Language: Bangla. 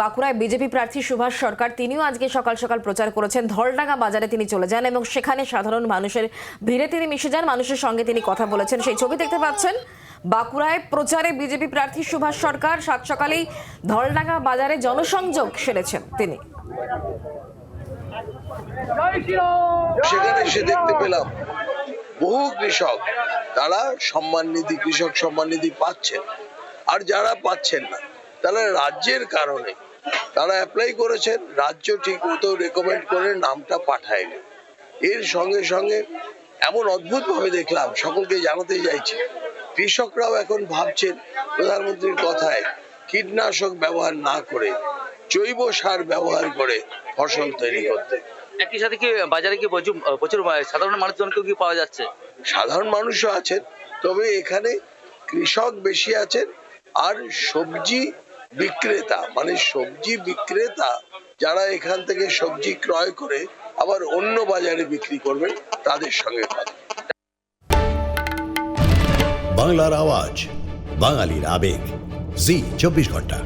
বাঁকুড়ায় বিজেপি প্রার্থী সুভাষ সরকার, তিনিও আজকে সকাল সকাল প্রচার করেছেন। ধলডাঙ্গা বাজারে তিনি চলে যান এবং সেখানে সাধারণ মানুষের ভিড়ে তিনি মিশে যান। মানুষের সঙ্গে তিনি কথা বলেছেন। সেই ছবি দেখতে পাচ্ছেন, বাঁকুড়ায় প্রচারে বিজেপি প্রার্থী সুভাষ সরকার সাত সকালেই ধলডাঙ্গা বাজারে জনসংযোগ সেরেছেন তিনি। সেখানে এসে দেখতে পেলাম, বহু কৃষক, তারা সম্মান নিধি কৃষক সম্মান নিধি পাচ্ছেন। আর যারা পাচ্ছেন না তারা রাজ্যের কারণে তারা অ্যাপ্লাই করেছেন রাজ্য ঠিক মতো রেকমেন্ড করে নামটা পাঠায়নি। এর সঙ্গে সঙ্গে এমন অদ্ভুত ভাবে দেখলাম সকলকে জানাতে চাইছি কৃষকরাও এখন ভাবছেন প্রধানমন্ত্রীর কথায় কীটনাশক ব্যবহার না করে জৈব সার ব্যবহার করে ফসল তৈরি করতে। একই সাথে কি বাজারে কি প্রচুর প্রচুর সাধারণ মানুষজনকেও কি পাওয়া যাচ্ছে? সাধারণ মানুষও আছেন তবে এখানে কৃষক বেশি আছেন আর সবজি বিক্রেতা মানে সবজি বিক্রেতা, যারা এখান থেকে সবজি ক্রয় করে আবার অন্য বাজারে বিক্রি করবে, তাদের সঙ্গে বাংলার আওয়াজ, বাঙালির আবেগ। জি, চব্বিশ ঘণ্টা।